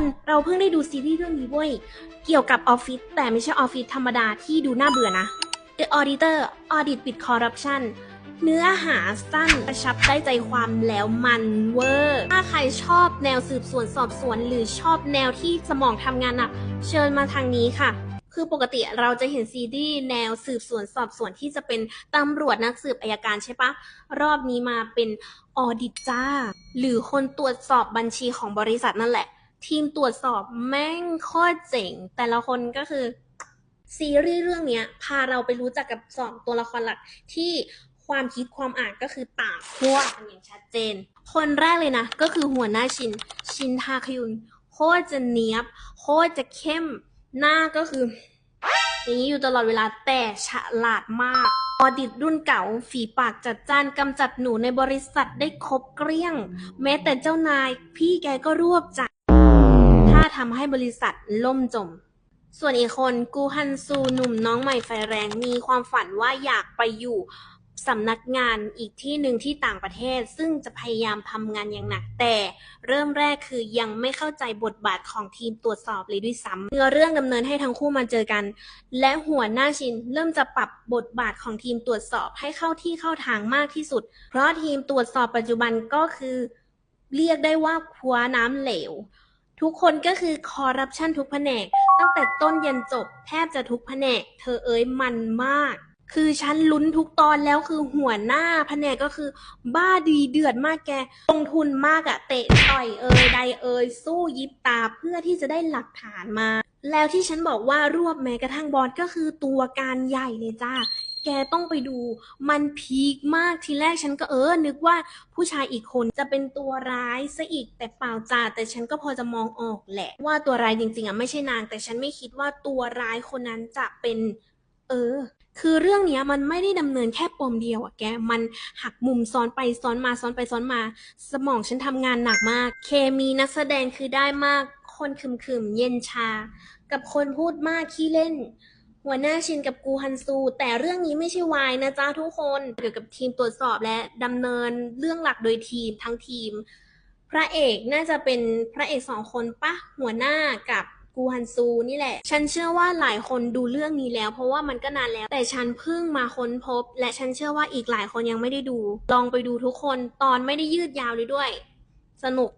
คนเราเพิ่งได้ดูซีรีส์เรื่องนี้เว้ย เกี่ยวกับออฟฟิศแต่ไม่ใช่ออฟฟิศธรรมดาที่ดูน่าเบื่อนะ The Auditor Audit ปิด Corruption เนื้อหาสั้นกระชับได้ใจความแล้วมันเวอร์ ถ้าใครชอบแนวสืบสวนสอบสวน หรือชอบแนวที่สมองทำงานหนักเชิญมาทางนี้ค่ะ คือปกติเราจะเห็นซีรีส์แนวสืบสวนสอบสวนที่จะเป็นตำรวจนักสืบอายการใช่ปะ รอบนี้มาเป็นออดิตจ้า หรือคนตรวจสอบบัญชีของบริษัทนั่นแหละ ทีมตรวจสอบแม่งโคตรเจ๋ง แต่ละคนก็คือ ซีรีส์เรื่องเนี้ยพาเราไปรู้จักกับสองตัวละครหลักที่ความคิดความอ่านก็คือต่างขั้วกันอย่างชัดเจน คนแรกเลยนะ ก็คือหัวหน้าชิน ชินทาคยุนโคตรจะเนี้ยบ โคตรจะเข้ม หน้าก็คือ อย่างนี้อยู่ตลอดเวลาแต่ฉลาดมากออดิตรุ่นเก่าฝีปากจัดจ้านกำจัดหนูในบริษัทได้ครบเกลี้ยง แม้แต่เจ้านาย พี่แกก็รวบจัดาทำให้บริษัทล่มจม ส่วนอีกคนกูฮันซูหนุ่มน้องใหม่ไฟแรงมีความฝันว่าอยากไปอยู่สำนักงานอีกที่หนึ่งที่ต่างประเทศ ซึ่งจะพยายามทำงานอย่างหนัก แต่เริ่มแรกคือยังไม่เข้าใจบทบาทของทีมตรวจสอบเลยด้วยซ้ำเนื้อเรื่องดำเนินให้ทั้งคู่มาเจอกัน และหัวหน้าชิน เริ่มจะปรับบทบาทของทีมตรวจสอบให้เข้าที่เข้าทางมากที่สุด เพราะทีมตรวจสอบปัจจุบันก็คือ เรียกได้ว่าคว้าน้ำเหลว ทุกคนก็คือคอร์รัปชันทุกแผนก ตั้งแต่ต้นยันจบแทบจะทุกแผนก เธอเอ้ยมันมาก คือฉันลุ้นทุกตอนแล้วคือหัวหน้าแผนกก็คือ บ้าดีเดือดมากแก ลงทุนมากอะเตะต่อยเอยใดเอยสู้ยิบตาเพื่อที่จะได้หลักฐานมา แล้วที่ฉันบอกว่ารวบแม้กระทั่งบอสก็คือตัวการใหญ่เลยจ้า แกต้องไปดู มันพีคมากทีแรกฉันก็เออ นึกว่าผู้ชายอีกคนจะเป็นตัวร้ายซะอีกแต่เปล่าจ้าแต่ฉันก็พอจะมองออกแหละ ว่าตัวร้ายจริงๆอะไม่ใช่นาง แต่ฉันไม่คิดว่าตัวร้ายคนนั้นจะเป็น เออ คือเรื่องเนี้ยมันไม่ได้ดำเนินแค่ปมเดียวอะแก มันหักมุมซ้อนไปซ้อนมาซ้อนไปซ้อนมา สมองฉันทำงานหนักมาก เคมีนักแสดงคือได้มาก คนขึมๆเย็นชา กับคนพูดมากขี้เล่น หัวหน้าชินกับกูฮันซู แต่เรื่องนี้ไม่ใช่วายนะจ๊ะทุกคน เกี่ยวกับทีมตรวจสอบและดำเนินเรื่องหลักโดยทีมทั้งทีม พระเอกน่าจะเป็นพระเอกสองคนปะหัวหน้ากับกูฮันซูนี่แหละ ฉันเชื่อว่าหลายคนดูเรื่องนี้แล้ว เพราะว่ามันก็นานแล้ว แต่ฉันเพิ่งมาค้นพบ และฉันเชื่อว่าอีกหลายคนยังไม่ได้ดู ลองไปดูทุกคนตอนไม่ได้ยืดยาวเลยด้วย สนุก